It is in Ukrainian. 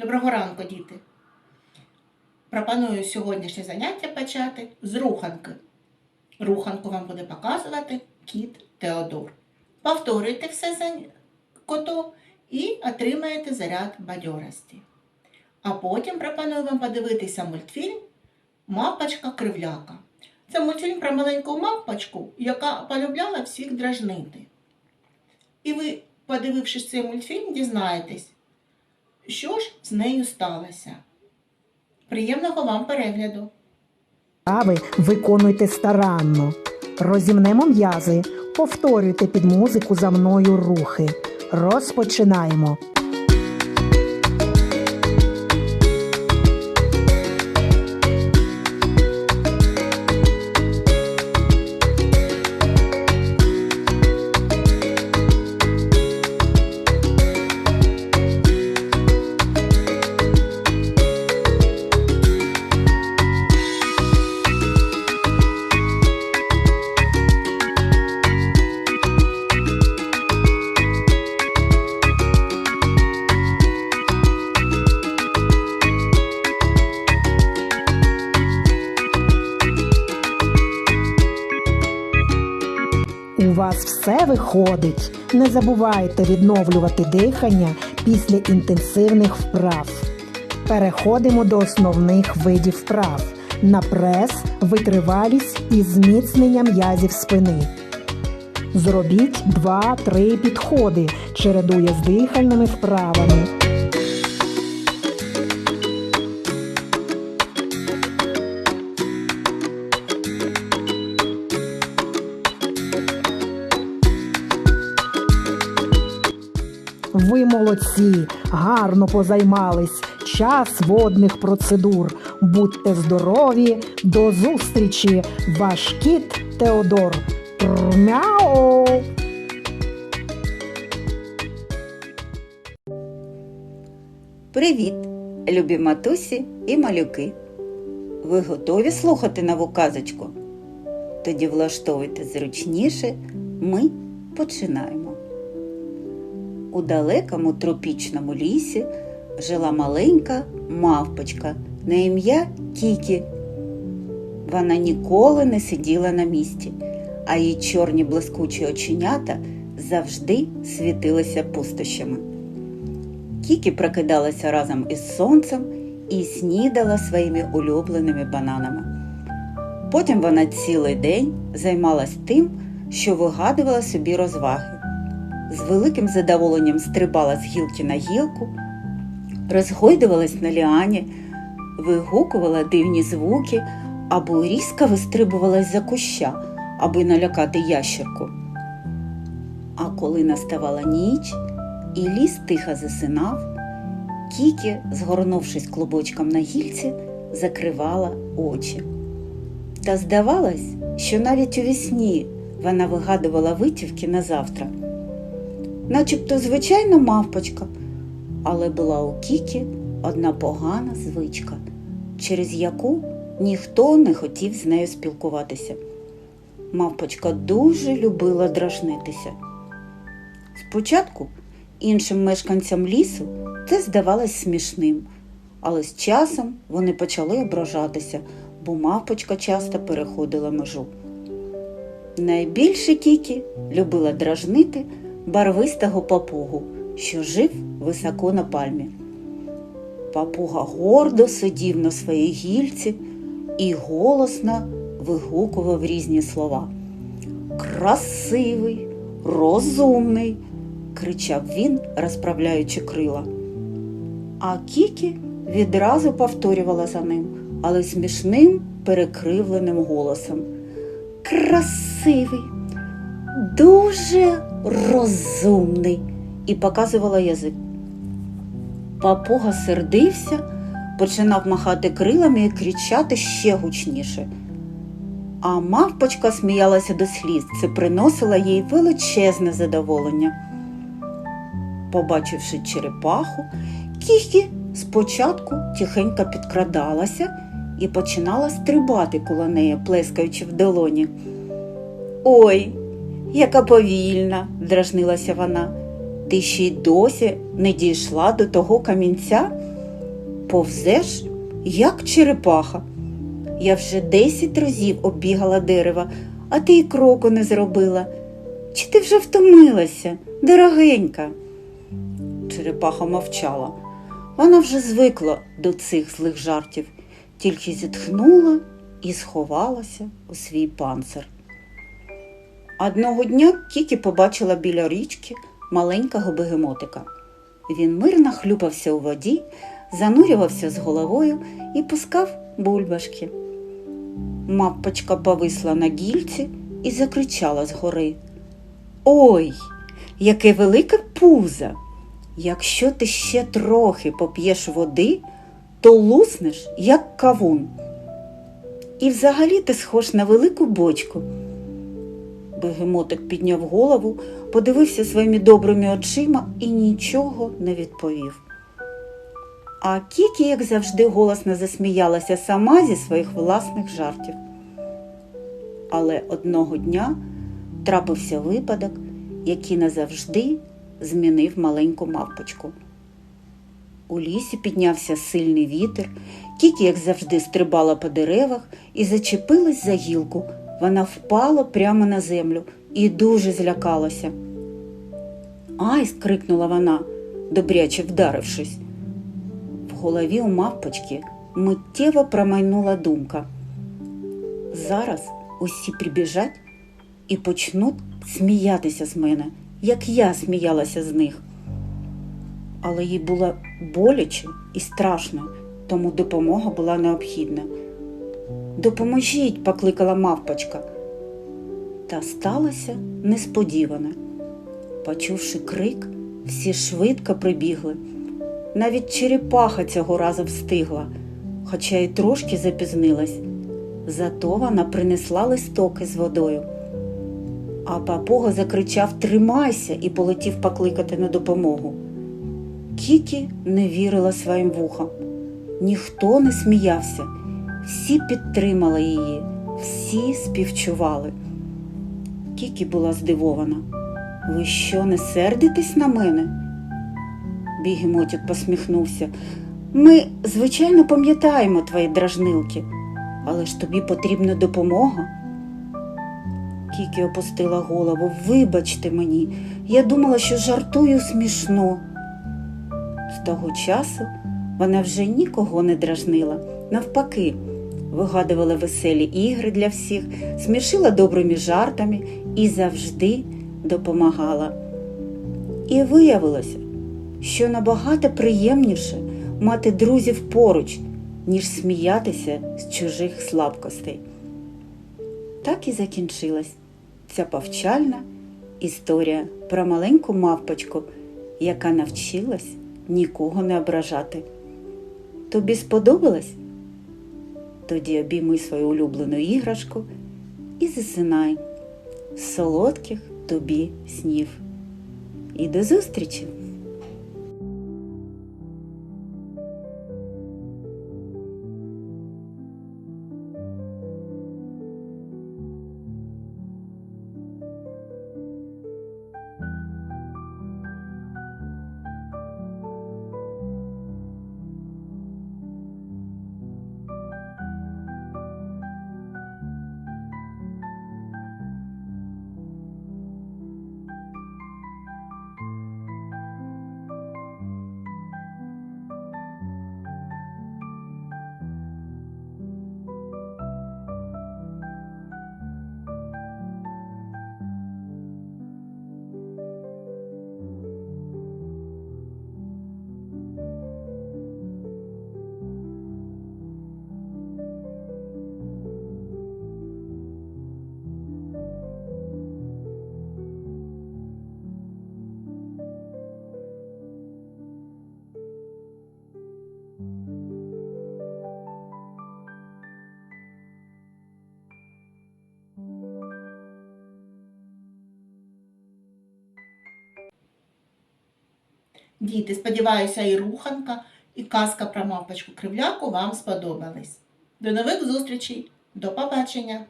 Доброго ранку, діти! Пропоную сьогоднішнє заняття почати з руханки. Руханку вам буде показувати кіт Теодор. Повторюйте все за котом і отримаєте заряд бадьорості. А потім пропоную вам подивитися мультфільм Мавпочка Кривляка. Це мультфільм про маленьку мавпочку, яка полюбляла всіх дражнити. І ви, подивившись цей мультфільм, дізнаєтесь, що ж з нею сталося. Приємного вам перегляду! Вправи виконуйте старанно. Розімнемо м'язи, повторюйте під музику за мною рухи. Розпочинаємо. Вас все виходить. Не забувайте відновлювати дихання після інтенсивних вправ. Переходимо до основних видів вправ на прес, витривалість і зміцнення м'язів спини. Зробіть 2-3 підходи, чередує з дихальними вправами. Ви молодці, гарно позаймались. Час водних процедур. Будьте здорові, до зустрічі, ваш кіт Теодор. Мяу! Привіт, любі матусі і малюки. Ви готові слухати нову казочку? Тоді влаштовуйте зручніше, ми починаємо. У далекому тропічному лісі жила маленька мавпочка на ім'я Кікі. Вона ніколи не сиділа на місці, а її чорні блискучі оченята завжди світилися пустощами. Кікі прокидалася разом із сонцем і снідала своїми улюбленими бананами. Потім вона цілий день займалась тим, що вигадувала собі розваги. З великим задоволенням стрибала з гілки на гілку, розгойдувалась на ліані, вигукувала дивні звуки або різко вистрибувалась за куща, аби налякати ящерку. А коли наставала ніч, і ліс тихо засинав, Кікі, згорнувшись клубочком на гільці, закривала очі. Та здавалось, що навіть у вісні вона вигадувала витівки на завтра. Начебто звичайна мавпочка, але була у Кікі одна погана звичка, через яку ніхто не хотів з нею спілкуватися. Мавпочка дуже любила дражнитися. Спочатку іншим мешканцям лісу це здавалось смішним, але з часом вони почали ображатися, бо мавпочка часто переходила межу. Найбільше Кікі любила дражнити барвистого папугу, що жив високо на пальмі. Папуга гордо сидів на своїй гільці і голосно вигукував різні слова. Красивий, розумний, кричав він, розправляючи крила. А Кікі відразу повторювала за ним, але смішним перекривленим голосом. Красивий, дуже розумний, і показувала язик. Папуга сердився, починав махати крилами і кричати ще гучніше. А мавпочка сміялася до сліз, це приносило їй величезне задоволення. Побачивши черепаху, Кікі спочатку тихенько підкрадалася і починала стрибати коло неї, плескаючи в долоні. Ой, яка повільна, дражнилася вона. Ти ще й досі не дійшла до того камінця? повзеш, як черепаха. Я вже десять разів оббігала дерева, а ти й кроку не зробила. Чи ти вже втомилася, дорогенька? Черепаха мовчала. Вона вже звикла до цих злих жартів, тільки зітхнула і сховалася у свій панцир. Одного дня Кікі побачила біля річки маленького бегемотика. Він мирно хлюпався у воді, занурювався з головою і пускав бульбашки. Маппочка повисла на гільці і закричала згори. Ой, яке велике пузо! Якщо ти ще трохи поп'єш води, то луснеш, як кавун. І взагалі ти схож на велику бочку. Бегемотик підняв голову, подивився своїми добрими очима і нічого не відповів. А Кікі, як завжди, голосно засміялася сама зі своїх власних жартів. Але одного дня трапився випадок, який назавжди змінив маленьку мавпочку. У лісі піднявся сильний вітер, Кікі, як завжди, стрибала по деревах і зачепилась за гілку. Вона впала прямо на землю і дуже злякалася. Ай! скрикнула вона, добряче вдарившись. В голові у мавпочки миттєво промайнула думка. Зараз усі прибіжать і почнуть сміятися з мене, як я сміялася з них. Але їй було боляче і страшно, тому допомога була необхідна. Допоможіть, покликала мавпочка. Та сталося несподіване. Почувши крик, всі швидко прибігли. Навіть черепаха цього разу встигла, хоча й трошки запізнилась. Зато вона принесла листок із водою. А папуга закричав Тримайся і полетів покликати на допомогу. Кікі не вірила своїм вухам. Ніхто не сміявся, всі підтримали її, всі співчували. Кікі була здивована. Ви що, не сердитесь на мене? Бігемотик посміхнувся. Ми, звичайно, пам'ятаємо твої дражнилки, але ж тобі потрібна допомога. Кікі опустила голову. Вибачте мені, я думала, що жартую смішно. З того часу вона вже нікого не дражнила. Навпаки, вигадувала веселі ігри для всіх, смішила добрими жартами і завжди допомагала. І виявилося, що набагато приємніше мати друзів поруч, ніж сміятися з чужих слабкостей. Так і закінчилась ця повчальна історія про маленьку мавпочку, яка навчилась нікого не ображати. Тобі сподобалось? Тоді обійми свою улюблену іграшку і засинай. Солодких тобі снів. І до зустрічі! Діти, сподіваюся, і руханка, і казка про мавпочку кривляку вам сподобались. До нових зустрічей. До побачення!